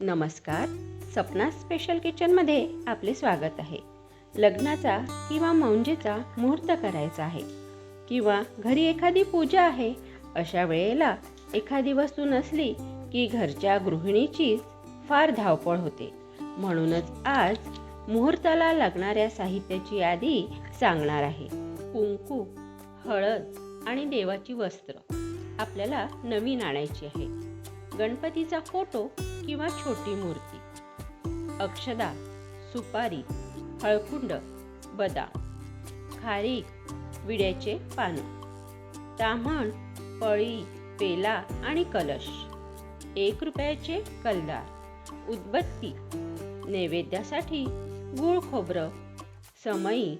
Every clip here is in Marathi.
नमस्कार. सपना स्पेशल किचनमध्ये आपले स्वागत आहे. लग्नाचा किंवा मौंजेचा मुहूर्त करायचा आहे. किंवा घरी एखादी पूजा आहे अशा वेळेला एखादी वस्तू नसली की घरच्या गृहिणीची फार धावपळ होते. म्हणूनच आज मुहूर्ताला लागणाऱ्या साहित्याची यादी सांगणार आहे. कुंकू हळद आणि देवाची वस्त्र आपल्याला नवीन आणायची आहे. गणपतीचा फोटो किंवा छोटी मूर्ती. अक्षदा सुपारी हळकुंड बदाम. खारीक विड्याचे पान. ताम्हण पळी पेला आणि कलश. एक रुपयाचे कलदार. उदबत्ती. नैवेद्यासाठी गूळ खोबरं. समई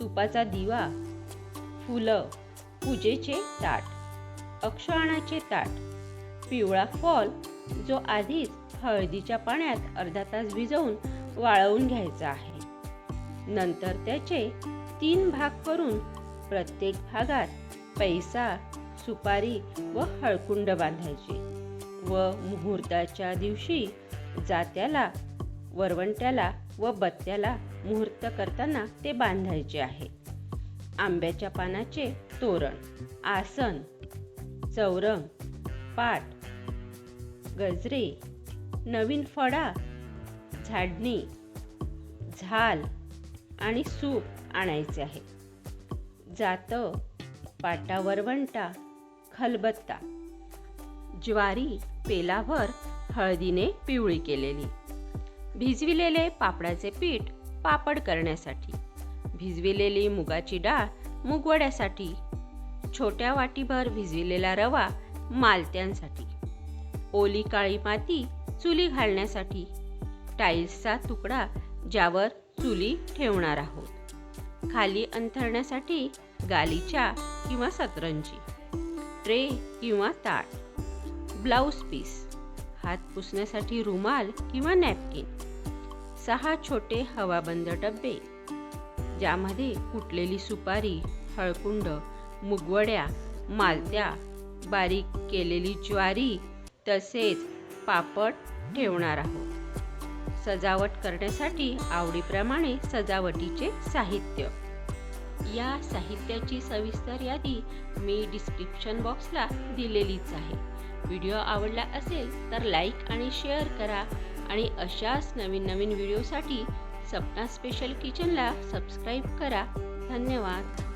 तुपाचा दिवा. फुलं पूजेचे ताट. अक्षाणाचे ताट. पिवळा फॉल जो आधीच हळदीच्या पाण्यात अर्धा तास भिजवून वाळवून घ्यायचा आहे. नंतर त्याचे तीन भाग करून प्रत्येक भागात पैसा सुपारी व हळकुंड बांधायचे व मुहूर्ताच्या दिवशी जात्याला वरवंट्याला व बत्त्याला मुहूर्त करताना ते बांधायचे आहे. आंब्याच्या पानाचे तोरण आसन चौरंग पाट गजरे नवीन फळा झाडणी झाल आणि सूप आणायचे आहे. जातं पाटावर वंटा खलबत्ता. ज्वारी पेलाभर हळदीने पिवळी केलेली. भिजविलेले पापडाचे पीठ पापड करण्यासाठी. भिजविलेली मुगाची डाळ मुगवड्यासाठी. छोट्या वाटीभर भिजविलेला रवा मालत्यांसाठी. ओली काळी माती चुली घालण्यासाठी टाईल्सचा तुकडा ज्यावर चुली ठेवणार आहोत. खाली अंथरण्यासाठी गालीच्या किंवा सतरंजी ट्रे किंवा ताट ब्लाऊज पीस हात पुसण्यासाठी रुमाल किंवा नॅपकिन सहा छोटे हवाबंद डब्बे ज्यामध्ये कुटलेली सुपारी हळकुंड मुगवड्या मालत्या बारीक केलेली ज्वारी तसेच पापड ठेवणार आहोत. सजावट करण्यासाठी आवडीप्रमाणे सजावटीचे साहित्य. या साहित्याची सविस्तर यादी मी डिस्क्रिप्शन बॉक्सला दिलेलीच आहे. व्हिडिओ आवडला असेल तर लाईक आणि शेअर करा आणि अशाच नवीन नवीन व्हिडिओसाठी सपना स्पेशल किचनला सबस्क्राईब करा. धन्यवाद.